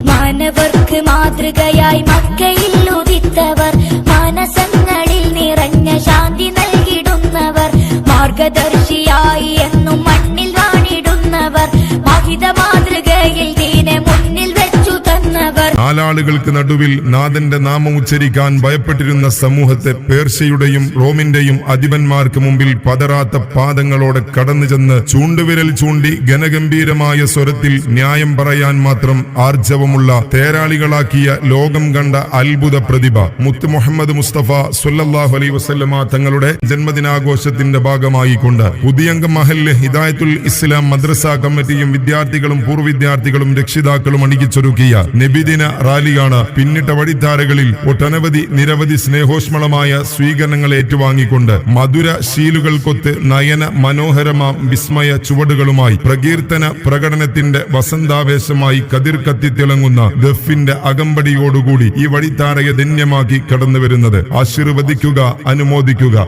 മാനവർക്ക് മാതൃകയായി മക്കയിൽ ഉദിത്തവർ മാനസങ്ങളിൽ നിറഞ്ഞ ശാന്തി നൽകിടുന്നവർ മാർഗദർശിയായി എന്നും മണ്ണിൽ വാണിടുന്നവർ മഹിത മാതൃകയിൽ ദീനെ നാലാളുകൾക്ക് നടുവിൽ നാഥന്റെ നാമം ഉച്ചരിക്കാൻ ഭയപ്പെട്ടിരുന്ന സമൂഹത്തെ പേർഷ്യയുടെയും റോമിന്റെയും അധിപന്മാർക്ക് മുമ്പിൽ പതറാത്ത പാദങ്ങളോടെ കടന്നു ചെന്ന് ചൂണ്ടുവിരൽ ചൂണ്ടി ഗനഗംഭീരമായ സ്വരത്തിൽ ന്യായം പറയാൻ മാത്രം ആർജവമുള്ള തേരാളികളാക്കിയ ലോകം കണ്ട അത്ഭുത പ്രതിഭ. മുത്ത് മുഹമ്മദ് മുസ്തഫ സുല്ലാഹു അലൈ വസല്ലമ തങ്ങളുടെ ജന്മദിനാഘോഷത്തിന്റെ ഭാഗമായിക്കൊണ്ട് പുതിയംഗം മഹല്ല് ഹിദായത്തുൽ ഇസ്ലാം മദ്രസ കമ്മിറ്റിയും വിദ്യാർത്ഥികളും പൂർവ വിദ്യാർത്ഥികളും രക്ഷിതാക്കളും അണിയിച്ചൊരുക്കിയ നബിദിന റാലിയാണ് പിന്നിട്ട വഴിത്താരകളിൽ ഒട്ടനവധി നിരവധി സ്നേഹോഷ്മളമായ സ്വീകരണങ്ങൾ ഏറ്റുവാങ്ങിക്കൊണ്ട് മധുര ശീലുകൾ കൊത്ത് നയന മനോഹരമാം വിസ്മയ ചുവടുകളുമായി പ്രകീർത്തന പ്രകടനത്തിന്റെ വസന്താവേശമായി കതിർ കത്തിത്തിളങ്ങുന്ന ദഫിന്റെ അകമ്പടിയോടുകൂടി ഈ വഴിത്താരയെ ധന്യമാക്കി കടന്നുവരുന്നത്. ആശീർവദിക്കുക അനുമോദിക്കുക.